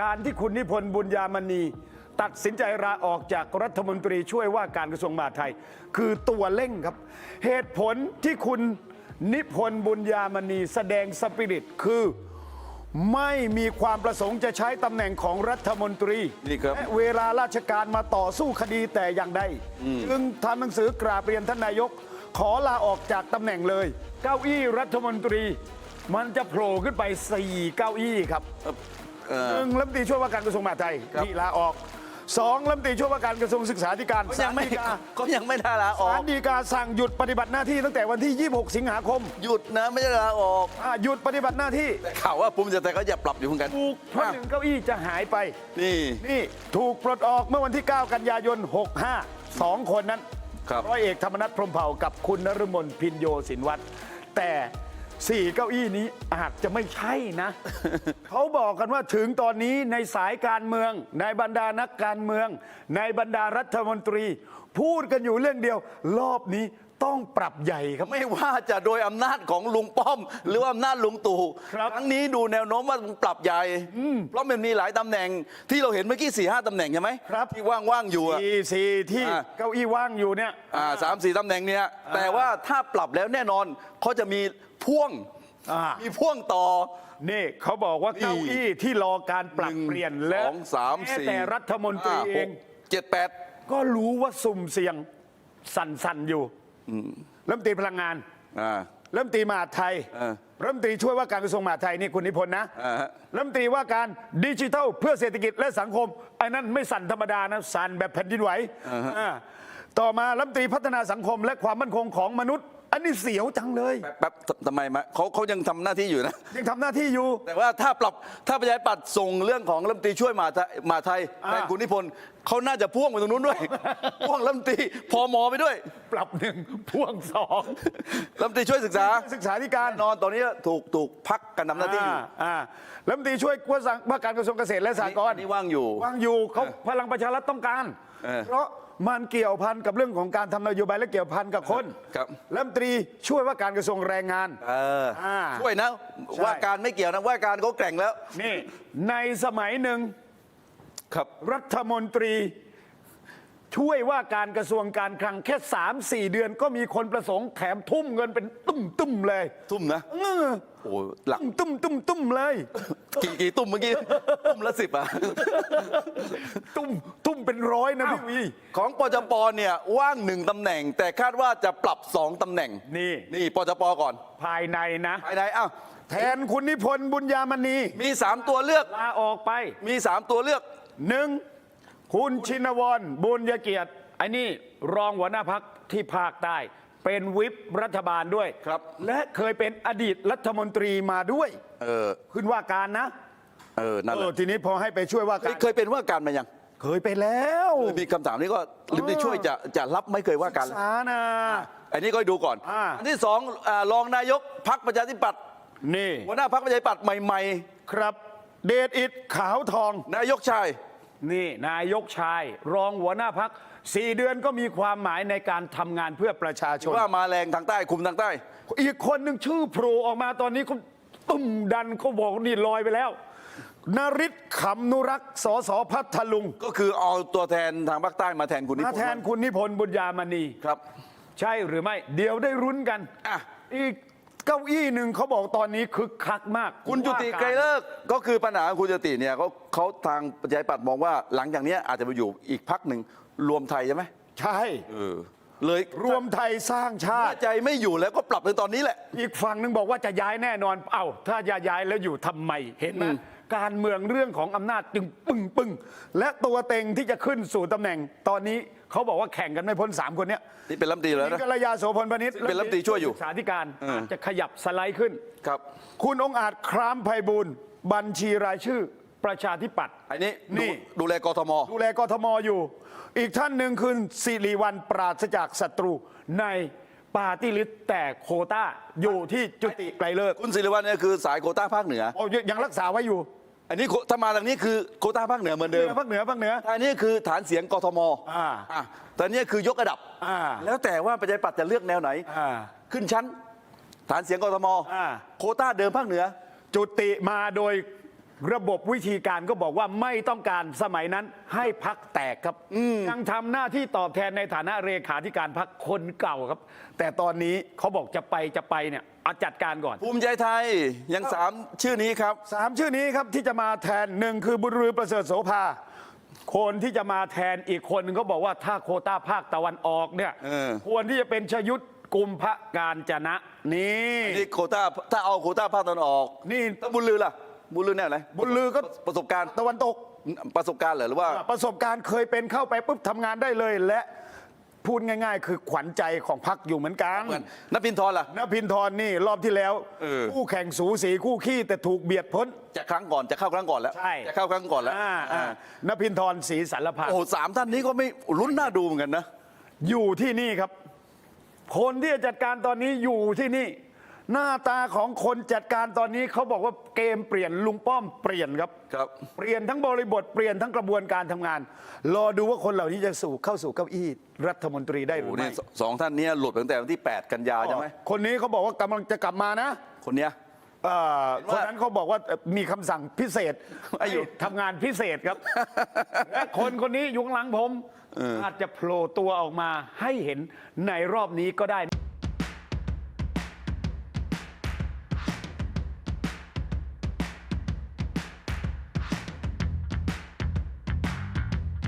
การที่คุณนิพนธ์บุญญามณี ตัดสินใจลาออกจากรัฐมนตรีช่วยว่าการกระทรวงมหาดไทย คือตัวเร่งครับ เหตุผลที่คุณนิพนธ์บุญญามณีแสดงสปิริตคือไม่มีความประสงค์จะใช้ตำแหน่งของรัฐมนตรีนี่ครับและเวลาราชการมาต่อสู้คดีแต่อย่างใดจึงทำหนังสือกราบเรียนท่านนายก ขอลาออกจากตำแหน่งเลย เก้าอี้รัฐมนตรี มันจะโผล่ขึ้นไป4เก้าอี้ครับ เอ่อหนึ่งรัฐมนตรีช่วยว่าการกระทรวงมหาดไทยครับ นี่ลาออกสองรัฐมนตรีช่วยว่าการกระทรวงศึกษาธิการก็ยังไม่ศาลฎีกาก็ยังไม่ได้ลาออศาก ลฎีกาสั่งหยุดปฏิบัติหน้าที่ตั้งแต่วันที่ 26 สิงหาคมหยุดนะไม่ได้ลาออกอ่าหยุดปฏิบัติหน้าที่แต่ข่าวว่าภูมิใจไทยก็อย่าปรับอยู่เหมือนกันถูกเพราะหนึ่งเก้าอี้จะหายไป นี่ นี่ถูกปลดออกเมื่อวันที่ 9 กันยายน 65 สองคนนั้นครับ ร้อยเอกธรรมนัฐพรหมเผ่ากับคุณนฤมลพินโยสินวัตรแต่ สี่เก้าอี้นี้อาจจะไม่ใช่นะ เขาบอกกันว่าถึงตอนนี้ในสายการเมือง ในบรรดานักการเมือง ในบรรดารัฐมนตรี พูดกันอยู่เรื่องเดียว รอบนี้ ต้องปรับใหญ่ครับไม่ว่าจะโดยอำนาจของลุงป้อม หรือว่าอำนาจลุงตู่ครับครั้งนี้ดูแนวโน้มว่าปรับใหญ่ เพราะมันมีหลายตำแหน่งที่เราเห็นเมื่อกี้สี่ห้าตำแหน่งใช่ไหมครับ ที่ว่างๆอยู่อะ สี่สี่ที่อ่าเก้าอี้ว่างอยู่เนี่ย อ่าสามสี่ตำแหน่งเนี่ยแต่ว่าถ้าปรับแล้วแน่นอนเขาจะมีพ่วงอ่ามีพ่วงต่อ นี่เขาบอกว่านี่เก้าอี้ที่รอการปรับเปลี่ยนหนึ่งและสองสามแม้สี่แต่รัฐมนตรีห้าเอหงกเจ็ดแปดก็รู้ว่าสุ่มเสี่ยงสั่นๆอยู่ รัฐมนตรีพลังงานอ่ารัฐมนตรีมหาดไทยเออรัฐมนตรีช่วยว่าการกระทรวงมหาดไทยนี่คุณนิพนธ์นะอ่าฮะรัฐมนตรีว่าการดิจิทัลเพื่อเศรษฐกิจและสังคมไอ้นั้นไม่สั่นธรรมดานะสั่นแบบแผ่นดินไหวอ่าต่อมารัฐมนตรีพัฒนาสังคมและความมั่นคงของมนุษย์ อันนี้เสียวจังเลย แป๊บๆทำไมมาเขาเขายังทำหน้าที่อยู่นะ ยังทำหน้าที่อยู่ แต่ว่าถ้าปรับถ้าประชาธิปัตย์ส่งเรื่องของรัฐมนตรีช่วยมหาไทยมหาไทยอ่า แทนคุณนิพนธ์เขาน่าจะพ่วงไปตรงนู้นด้วย พ่วงรัฐมนตรีพมไปด้วยปรับหนึ่งพ่วงสองรัฐมนตรีช่วยศึกษาศึกษาธิการแน่นอนตอนนี้ถูกถูกพักกันทำหน้าที่อยู่ อ่าอ่ารัฐมนตรีช่วยว่าสั่งว่าการกระทรวงเกษตรและสหกรอันนี้ว่างอยู่ว่างอยู่เขาพลังประชารัฐต้องการ เออ เพราะ มันเกี่ยวพันกับเรื่องของการทำนโยบายและเกี่ยวพันกับคนครับ รัฐมนตรีช่วยว่าการกระทรวงแรงงาน เอออ่าช่วยนะ ใช่ ว่าการไม่เกี่ยวนะว่าการเขาแกร่งแล้ว นี่ในสมัยหนึ่งครับ รัฐมนตรี ช่วยว่าการกระทรวงการคลังแค่ 3 4 เดือนก็มีคนประสงค์แถมทุ่มเงินเป็นตุ้มตุ้มๆเลยทุ่มนะ เออโอ้หลัก ตุ้มตุ้มตุ้มตุ้มๆเลย กี่กี่ตุ้มเมื่อกี้ ตุ้มละสิบอะ ตุ้มตุ้มเป็นร้อยนะพี่วี ของปจปเนี่ยว่างหนึ่งตำแหน่ง แต่คาดว่าจะปรับสองตำแหน่ง นี่ นี่ปจปก่อนภายในนะภายในอ้าวแทนคุณนิพนธ์บุญญามณีมีสามตัวเลือกลาออกไปมีสามตัวเลือก หนึ่ง คุณชินวรบุญยเกียรติไอ้นี่รองหัวหน้าพักที่ภาคใต้ เป็นวิปรัฐบาลด้วยครับ และเคยเป็นอดีตรัฐมนตรีมาด้วย เออ ขึ้นว่าการนะ เออ นั่นเอแหอละทีนี้พอให้ไปช่วยว่าเคกายรเคยเป็นว่าการมายังเคยไปแล้วมีคำถามนี้ก็ลิมได้ช่วยจะจะรับไม่เคยว่าการสานะ อันนี้ก็ดูก่อนอ่าอันที่สองอ่ารองนายกพักประชาธิปัตย์นี่หัวหน้าพักประชาธิปัตย์ใหม่ ครับ เดชอิดขาวทอง ๆ นายกชาย นี่นายกชาย รองหัวหน้าพักสี่เดือนก็มีความหมายในการทำงานเพื่อประชาชน ว่ามาแรงทางใต้คุมทางใต้ อีกคนหนึ่งชื่อโผล่ออกมาตอนนี้เขาตุ้มดันเขาบอกนี่ลอยไปแล้วนริศขำนุรักษ์สสพัทลุง ก็คือเอาตัวแทนทางภาคใต้มาแทนคุณนิพมานธ์แทนคุณนิพนธ์บุญญามณี ครับ ใช่หรือไม่ เดี๋ยวได้รุ้นกัน อะ อีก เก้าอี้หนึ่งเขาบอกตอนนี้คึกคักมากคุณจุติไกรเลิกษ์ก็คือปัญหาของคุณจุติเนี่ยเขาเขาทางประชาธิปัตย์มองว่าหลังจากเนี้ยอาจจะไปอยู่อีกพักหนึ่งรวมไทยใช่ไหมใช่ เออเลยรวมไทยสร้างชาถ้าติใจไม่อยู่แล้วก็ปรับในตอนนี้แหละ อีกฝั่งหนึ่งบอกว่าจะย้ายแน่นอน เอ้า ถ้าจะย้ายแล้วอยู่ทำไม เห็นไหม การเมืองเรื่องของอำนาจจึงปึ้งปึ้งและตัวเต็งที่จะขึ้นสู่ตำแหน่งตอนนี้เขาบอกว่าแข่งกันไม่พ้น 3 คนเนี้ยนี่เป็นรัฐมนตรีแล้วนินะกรยาโสพลพนิษฐ์เป็นรัฐมนตรีช่วยอยู่ศึกษาธิการเออออาจจะขยับสไลด์ขึ้น ครับ คุณองค์อาจครามไพบูลย์บัญชีรายชื่อประชาธิปัตย์ อันนี้นี่ ดูดูแลกทม ดูแลกทมอยู่ อีกท่านหนึ่งคือสิริวัลปราศจากศัตรูใน ปาร์ตี้ลิสต์แต่โควต้าอยู่ที่จุติไกลเลิกคุณศิริวัลเนี่ยคือสายโควต้าภาคเหนือ โอ้ยยังรักษาไว้อยู่อันนี้โคถ้ามาทางนี้คือโควต้าภาคเหนือเหมือนเหนืเดิอมภาคเหนือภาคเหนือ อันนี้คือฐานเสียงกทมอ่าอะแต่อันนี้คือยกระดับ อ่า แล้วแต่ว่าประชาธิปัตย์จะเลือกแนวไหน อ่า ขึ้นชั้น ฐานเสียงกทมอ่า โควต้าเดิมภาคเหนือ จุติมาโดย ระบบวิธีการก็บอกว่าไม่ต้องการสมัยนั้นให้พักแตกครับยังทำหน้าที่ตอบแทนในฐานะเลขาธิการพักคนเก่าครับ แต่ตอนนี้เขาบอกจะไปจะไปเนี่ยเอาจัดการก่อน ภูมิใจไทยยังสามชื่อนี้ครับ สามชื่อนี้ครับที่จะมาแทนหนึ่งคือบุญรือประเสริฐโสภา คนที่จะมาแทนอีกคนหนึงเขาบอกว่าถ้าโควต้าภาคตะวันออกเนี่ยเออ ควรที่จะเป็นชยุทธกุมพการจนะนี่ นี่โควต้าถ้าเอาโควต้าภาคตะวันออกนี่ถ้าบุญลือล่ะ บุญลือแน่อะไรบุญลือก็ ประสบการณ์ตะวันตก ประสบการณ์เหรอหรือว่า ประสบการณ์เคยเป็นเข้าไปปุ๊บทำงานได้เลยและพูดง่าย ๆ คือขวัญใจของพักอยู่เหมือนกันเหมือนนพินทรล่ะ นพินทรนี่รอบที่แล้ว เออ คู่แข่งสูสีคู่ขี้แต่ถูกเบียดพ้น จะครั้งก่อนจะเข้าครั้งก่อนแล้วใช่ จะเข้าครั้งก่อนแล้วอ่าอ่าอ่านพินทรศรีสารพันโอ้โหสามท่านนี้ก็ไม่ลุ้นน่าดูเหมือนกันนะ อยู่ที่นี่ครับ คนที่จะจัดการตอนนี้อยู่ที่นี่ หน้าตาของคนจัดการตอนนี้เขาบอกว่าเกมเปลี่ยนลุงป้อมเปลี่ยนครับ ครับ เปลี่ยนทั้งบริบทเปลี่ยนทั้งกระบวนการทำงาน รอดูว่าคนเหล่านี้จะสู่เข้าสู่เก้าอี้รัฐมนตรีได้หโอ้รือโหไม่เนี่ยสสองท่านเนี้หลุดตั้งแต่วันที่ 8 กันยาใช่ไหมคนนี้เขาบอกว่ากำลังจะกลับมานะคนเนี้ย เอ่อเห็นคนว่านั้นเขาบอกว่าเอ่อมีคำสั่งพิเศษไอ้อยู่ให้ทำงานพิเศษครับ และคนคนนี้อยุงหลังผม อาจจะโผล่ตัวออกมาให้เห็นในรอบนี้ก็ได้